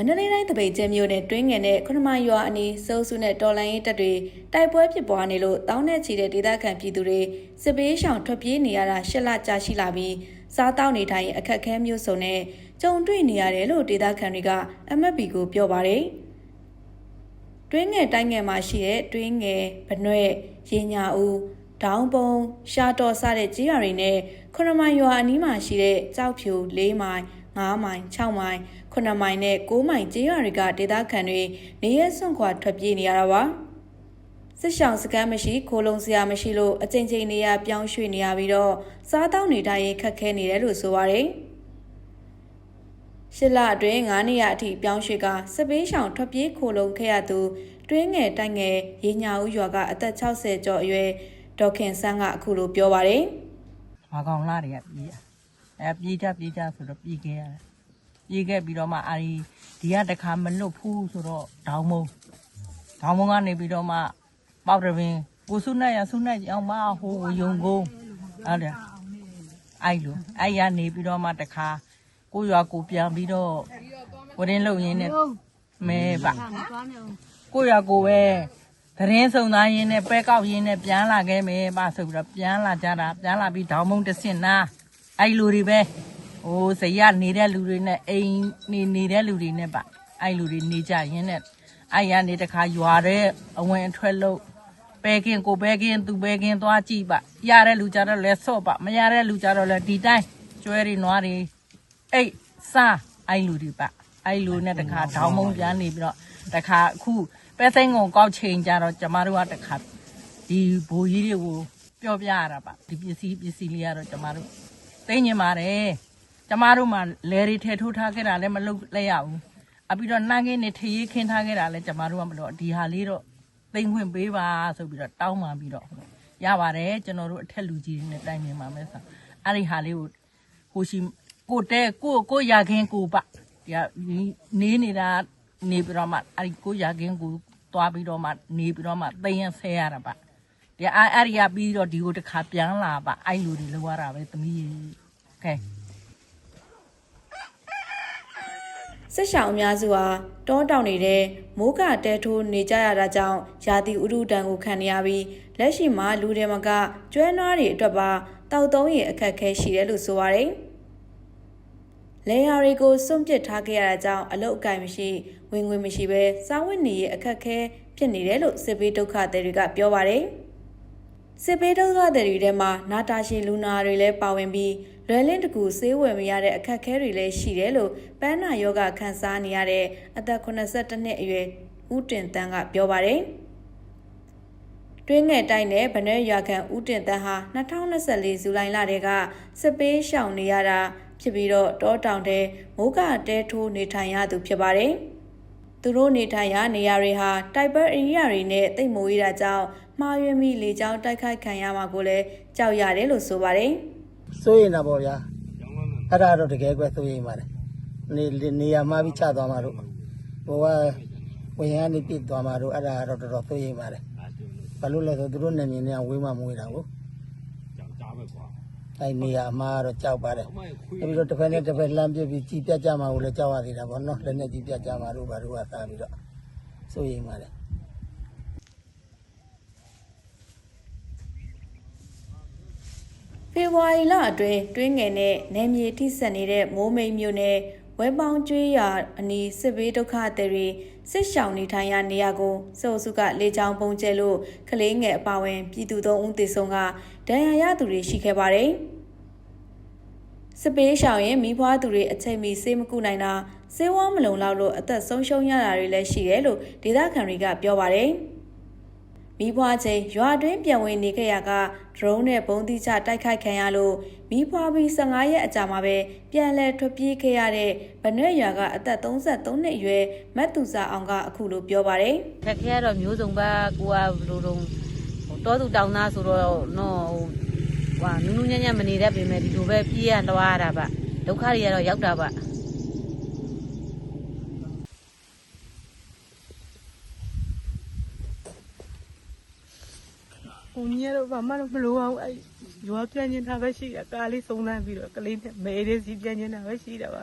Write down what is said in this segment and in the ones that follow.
မန္တလေးတိုင်းတပိတ်ကျဲမြို့နယ်တွင်းငယ်နဲ့ခရမရွာအနီးစိုးစုနဲ့တော်လိုင်းရေးတပ်တွေတိုက်ပွဲဖြစ်ပွားနေလို့တောင်းနဲ့ချီတဲ့ဒေသခံပြည်သူတွေစစ်ပေးရှောင်ထွက်ပြေးနေရတာရှစ်လကြာရှိလာပြီးစားတောက်နေထိုင်အခက်အခဲမျိုးစုံနဲ့ကြုံတွေ့နေရတယ်လို့ဒေသခံတွေက MFP ကိုပြောပါတယ်။တွင်းငယ်တိုင်းငယ်မှာရှိတဲ့တွင်းငယ်ဘနွဲ့ရေညာဦးဒေါင်းပုံရှာတော်စတဲ့ကြေးရွာတွေနဲ့ခရမိုင်ရွာအနီးမှာရှိတဲ့ကြောက်ဖြူ၄မိုင် 9မိုင်6မိုင်9မိုင်နဲ့9မိုင်ကြေးရွာတွေကဒေသခံတွေနေရဲစွန့်ခွာထွက်ပြေးနေရတာပါစစ်ရှောင်စကမ်းမရှိခိုးလုံးစရာမရှိလို့အချိန်ချင်းနေရပြောင်းရွှေ့နေရပြီးတော့စားတောက်နေတိုင်းခက်ခဲနေတယ်လို့ဆိုပါတယ်ရှစ်လအတွင်း9နှစ်ရအထိပြောင်းရွှေ့ကစစ်ပေးရှောင်ထွက်ပြေးခိုလုံခဲ့ရသူတွင်းငယ်တိုက်ငယ်ရေညာဦးရွာကအသက်60ကျော်အရွယ်ဒေါက်ခင်ဆန်းကအခုလိုပြောပါတယ်။ဘာကောင်လာတွေကပြေးရ။ အဲပြေးကြပြေးကြဆိုတော့ပြေးခဲ့ရတယ်။ပြေးခဲ့ပြီးတော့မှအာဒီဒီကတခါမလွတ်ဘူးဆိုတော့ဒေါင်းမုံ။ဒေါင်းမုံကနေပြီးတော့မှပေါက်တပင်ကိုစုနဲ့ရစုနဲ့အောင်မဟိုယုံကုန်းအဲ့ဒါအဲ့လိုအဲ့ရနေပြီးတော့မှတခါကိုရွာကိုပြန်ပြီးတော့ဝရင်လုံရင်းနဲ့မဲပါကိုရွာကိုပဲသတင်းစုံသားရင်းနဲ့ပဲကောက်ရင်းနဲ့ပြန်လာခဲ့မယ်ပါဆိုပြီးတော့ပြန်လာကြတာပြန်လာပြီးဒေါင်းမုံတစ်စင်နာ အဲ့လူတွေပဲဟိုဇရနေတဲ့လူတွေနဲ့အိမ်နေနေတဲ့လူတွေနဲ့ပါအဲ့လူတွေနေကြရင်းနဲ့အဲ့ရနေတခါရွာတဲ့အဝင်အထွက်လို့ပဲကင်းကိုပဲကင်းသူပဲကင်းသွားကြည့်ပါရတဲ့လူကြတော့လဲဆော့ပါမရတဲ့လူကြတော့လဲဒီတိုင်းကျွဲတွေနွားတွေအိတ်စားအဲ့လူတွေပါအဲ့လူနဲ့တခါဒေါင်းမုံပြန်နေပြီးတော့တခါအခုပဲသိန်းကုန်ကောက်ချိန်ကြတော့ကျမတို့ကတခါဒီဘိုးကြီးတွေကိုပြောပြရတာပါဒီပစ္စည်းပစ္စည်းလေးကတော့ကျမတို့ သိညင်ပါတယ်ကျမတို့မှလဲတွေထဲထိုးထားခဲ့တာလည်းမလုပ်လဲရဘူးအပြီးတော့နှမ်းခင်းနေထရေးခင်းထားခဲ့တာလည်းကျမတို့ကမလို့ဒီဟာလေးတော့သိမ့်ခွင့်ပေးပါဆိုပြီးတော့တောင်းပန်ပြီးတော့ရပါတယ်ကျွန်တော်တို့အထက်လူကြီးတွေနဲ့တိုင်ပင်ပါမယ်ဆိုအဲ့ဒီဟာလေးကိုဟိုရှိကိုတဲကိုကိုရခင်ကိုပဒီကနေနေတာနေပြီးတော့မှအဲ့ဒီကိုရခင်ကိုသွားပြီးတော့မှနေပြီးတော့မှသိရင်ဆဲရတာပါ ဒီအဲ့အဲ့ဒီကပြီးတော့ဒီကိုတစ်ခါပြန်လာပါအဲ့လူတွေလောက်ရတာပဲသမီးကဲစစ်ရှောင်အများစုဟာတောတောင်နေတဲ့မိုးကတဲထိုးနေကြရတာကြောင့်ယာတိဥဒုတံကိုခံနေရပြီးလက်ရှိမှာလူတွေမကကျွဲနွားတွေအတွက်ပါတောက်သုံးရအခက်အခဲရှိတယ်လို့ဆိုပါတယ်။လေယာတွေကိုစွန့်ပစ်ထားခဲ့ရတာကြောင့်အလုတ်အကင်မရှိဝင်ငွေမရှိပဲစားဝတ်နေရအခက်အခဲဖြစ်နေတယ်လို့စစ်ပေးဒုက္ခသည်တွေကပြောပါတယ်။ စစ်ပေးဒုက္ခသည်တွေထဲမှာနာတာရှည်လူနာတွေလည်းပါဝင်ပြီးလွယ်လင်းတကူဆေးဝယ်မရတဲ့အခက်အခဲတွေလည်းရှိတယ်လို့ပန်းနာယောဂခံစားနေရတဲ့အသက်82နှစ်အရွယ်ဦးတင်တန်းကပြောပါတယ်။တွင်းငယ်တိုင်းနဲ့ဗနက်ရွာခံဦးတင်တန်းဟာ2024ဇူလိုင်လတည်းကစစ်ပေးရှောင်နေရတာဖြစ်ပြီးတော့တောတောင်ထဲမိုးကတဲထိုးနေထိုင်ရသူဖြစ်ပါတယ်။သူတို့နေထိုင်ရာနေရာတွေဟာတိုက်ပွဲဧရိယာတွေနဲ့တိတ်မိုးရတာကြောင့် မှားယွင်းပြီးလေကြောင်းတိုက်ခိုက်ခံရမှာကိုလည်းကြောက်ရတယ်လို့ဆိုပါတယ်။စိုးရင်တာပေါ့ဗျာအဲ့ဒါတော့တကယ်ကွယ်စိုးရင်ပါတယ်နေနေရာမှာပြီးချသွားမှာတို့ဟိုကဝင်ရနေပြစ်သွားမှာတို့အဲ့ဒါတော့တော်တော်စိုးရင်ပါတယ်ဘာလို့လဲဆိုသူတို့နေမြင်နေဝေးမှမွေးတာကိုအဲ့နေရာမှာတော့ကြောက်ပါတယ်ပြီးတော့တစ်ဖက်နဲ့တစ်ဖက်လှမ်းပြပြီးကြည်ပြတ်ကြမှာကိုလည်းကြောက်ရသေးတာပေါ့နော်လက်နဲ့ကြည်ပြတ်ကြမှာတို့ဘာတို့ကစားပြီးတော့စိုးရင်ပါတယ် ဖေဖော်ဝါရီလအတွင်းတွင်းငယ်နဲ့နယ်မြေထိစပ်နေတဲ့မိုးမိတ်မြို့နယ်ဝဲပေါင်းကျွေးရအနီးစစ်ဘေးဒုက္ခသည်တွေစစ်ရှောင်နေထိုင်ရာနေရာကိုစိုးစုကလေကြောင်းပုံကျဲလို့ကလေးငယ်အပါအဝင်ပြည်သူသုံးဦးသေဆုံးကဒဏ်ရာရသူတွေရှိခဲ့ပါတယ်။စစ်ပေးရှောင်ရင်မိဘသူတွေအချိန်မီဆေးမကုနိုင်တာဆေးဝါးမလုံလောက်လို့အသက်ဆုံးရှုံးရတာတွေလည်းရှိတယ်လို့ဒေသခံတွေကပြောပါတယ်။ မိဘချင်းရွာတွင်းပြန်ဝင်နေခဲ့ရကဒရုန်းနဲ့ဘုံတိချတိုက်ခိုက်ခံရလို့မိဖွားပြီး15ရက်အကြာမှာပဲပြန်လည်ထွက်ပြေးခဲ့ရတဲ့ဗနွဲ့ရွာကအသက်33နှစ်အရွယ်မတ်သူစာအောင်ကအခုလိုပြောပါတယ်ခက်ခဲတော့မျိုးစုံပါကိုကဘယ်လိုတော့ဟိုတောသူတောင်သားဆိုတော့နော်ဟိုဟာနူးနူးညံ့ညံ့မနေတတ်ပေမဲ့ဒီလိုပဲပြေးရလွားရတာပါဒုက္ခတွေကတော့ရောက်တာပါ ကိုကြီးကတော့ဘာမှတော့မလိုအောင်အဲ့ရွာပြန်နေတာပဲရှိတာကားလေးစုံစမ်းပြီးတော့ကလေးနဲ့မဲလေးစီပြန်နေတာပဲရှိတာပါ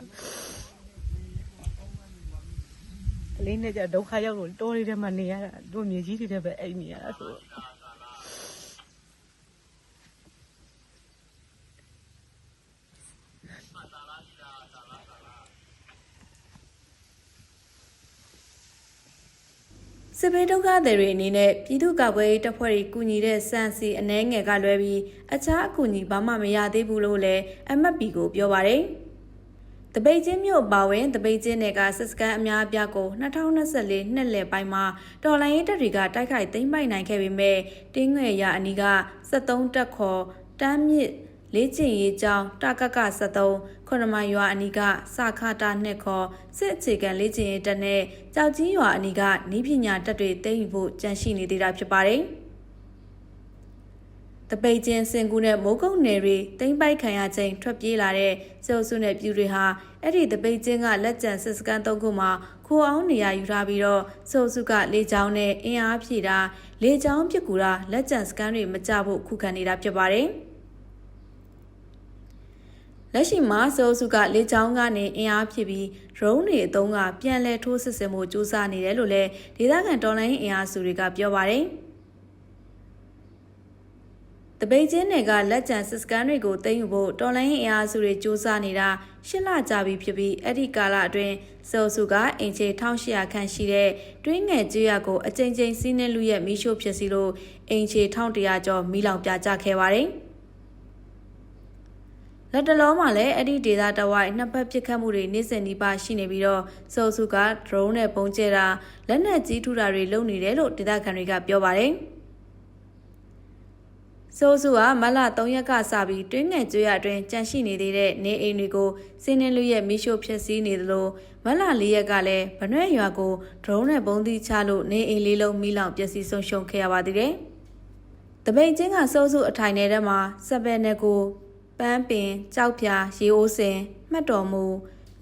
လေးနဲ့ကြဒုက္ခရောက်လို့တောလေးထဲမှာနေရတာတို့မြေကြီးတွေထဲပဲအိမ်နေရတာဆိုတော့ စစ်ဘေးဒုက္ခသည်တွေအနေနဲ့ပြည်သူ့ကာကွယ်ရေးတပ်ဖွဲ့တွေကူညီတဲ့စံစီအနှဲငယ်ကလွဲပြီးအခြားအကူအညီဘာမှမရသေးဘူးလို့လည်း MFP ကိုပြောပါတယ်။တပိတ်ချင်းမြို့ပါဝင်တပိတ်ချင်းတွေကစစ်စကန်အများအပြားကို2024နှစ်လယ်ပိုင်းမှာတော်လိုင်းရေးတပ်တွေကတိုက်ခိုက်သိမ်းပိုက်နိုင်ခဲ့ပေမဲ့တင်းငွေရအနီးက73တက်ခေါ်တမ်းမြစ် လေးကျင်ရေးကြောင်းတာကက73ခုနမရွာအနီးကစခတာနှစ်ခေါ်စစ်အခြေခံလေးကျင်ရေးတပ်နဲ့ကြောက်ကြီးရွာအနီးကနီးပညာတပ်တွေသိမ်းယူဖို့ကြန့်ရှိနေသေးတာဖြစ်ပါတယ်။တပိတ်ချင်းစင်ကူးနဲ့မိုးကုတ်နယ်တွေတိမ့်ပိုက်ခံရချိန်ထွက်ပြေးလာတဲ့စေအုပ်စုနဲ့ပြူတွေဟာအဲ့ဒီတပိတ်ချင်းကလက်ကျန်စစ်စကန်သုံးခုမှာခိုအောင်နေရာယူထားပြီးတော့စေအုပ်စုကလေချောင်းနဲ့အင်အားဖြည့်တာလေချောင်းပြစ်ကူတာလက်ကျန်စကန်တွေမကြဖို့ခုခံနေတာဖြစ်ပါတယ်။ လက်ရှိမှာစေအုပ်စုကလေချောင်းကနေအင်အားဖြည့်ပြီးဒရုန်းတွေအုံးကပြန်လဲထိုးစစ်ဆင်မှုစူးစမ်းနေတယ်လို့လည်းဒေသခံတော်လိုင်းအင်အားစုတွေကပြောပါတယ်။တပိတ်ချင်းတွေကလက်ကျန်စစ်စကန်တွေကိုသိမ်းယူဖို့တော်လိုင်းအင်အားစုတွေစူးစမ်းနေတာရှစ်လကြာပြီဖြစ်ပြီးအဲ့ဒီကာလအတွင်းစောစုကအင်ချေ1800ခန့်ရှိတဲ့တွင်းငယ်ကြေးရကိုအကြိမ်ကြိမ်စီးနှင်းလူရဲ့မီးရှို့ဖြစ်စီလို့အင်ချေ1100ကျော်မီးလောင်ပြကြခဲ့ပါတယ်။ လက်တလုံးမှာလည်းအဲ့ဒီဒေတာတဝိုက်နှစ်ဖက်ပစ်ခတ်မှုတွေနေ့စဉ်နီးပါးရှိနေပြီးတော့စောစုက drone နဲ့ပုံကျဲတာလက်နက်ကြီးထုတာတွေလုပ်နေတယ်လို့ဒေသခံတွေကပြောပါတယ်။စိုးစုကမလ3ရက်ကစပြီးတွင်းငယ်ကျွရအတွင်းကြန့်ရှိနေသေးတဲ့နေအိမ်တွေကိုစင်းနှင်းလူရဲ့မီးရှို့ဖျက်ဆီးနေသလိုမလ4ရက်ကလည်းဗနွဲ့ရွာကိုဒရုန်းနဲ့ပုံသီးချလို့နေအိမ်လေးလုံးမီးလောင်ပျက်စီးဆုံးရှုံးခဲ့ရပါသေးတယ်။တပိန်ချင်းကစိုးစုအထိုင်ထဲထဲမှာစပယ်နယ်ကို ပန်းပင်ကြောက်ဖြာရေအိုးစင်မှတ်တော်မူ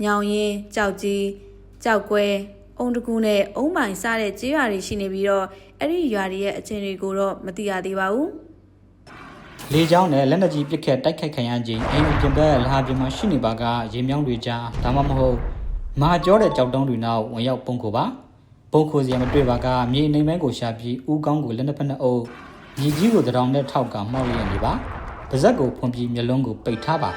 ညောင်ရင်ကြောက်ကြီးကြောက်ကွဲအုံတကူနဲ့အုံးပိုင်စားတဲ့ကြေးရွာတွေရှိနေပြီးတော့အဲ့ဒီရွာတွေရဲ့အခြေအနေကိုတော့မသိရသေးပါဘူး။လေကြောင်းနဲ့လက်နက်ကြီးပစ်ခတ်တိုက်ခိုက်ခံရခြင်းအိမ်အပြင်ဘက်လဟာပြင်မှာရှိနေပါကရေမြောင်းတွေကြားဒါမှမဟုတ်မဟာကျောတဲ့ကြောက်တုံးတွေနောက်ဝင်ရောက်ပုံခိုပါပုံခိုစရာမတွေ့ပါကမြေအိမ်မဲကိုရှာပြီးဥကောင်းကိုလက်နှစ်ဖက်နှစ်အုပ်မြေကြီးကိုတရောင်နဲ့ထောက်ကမှောက်ရနေပါ ပါဇက်ကိုဖွန်ပြီးမျက်လုံးကိုပိတ်ထားပါ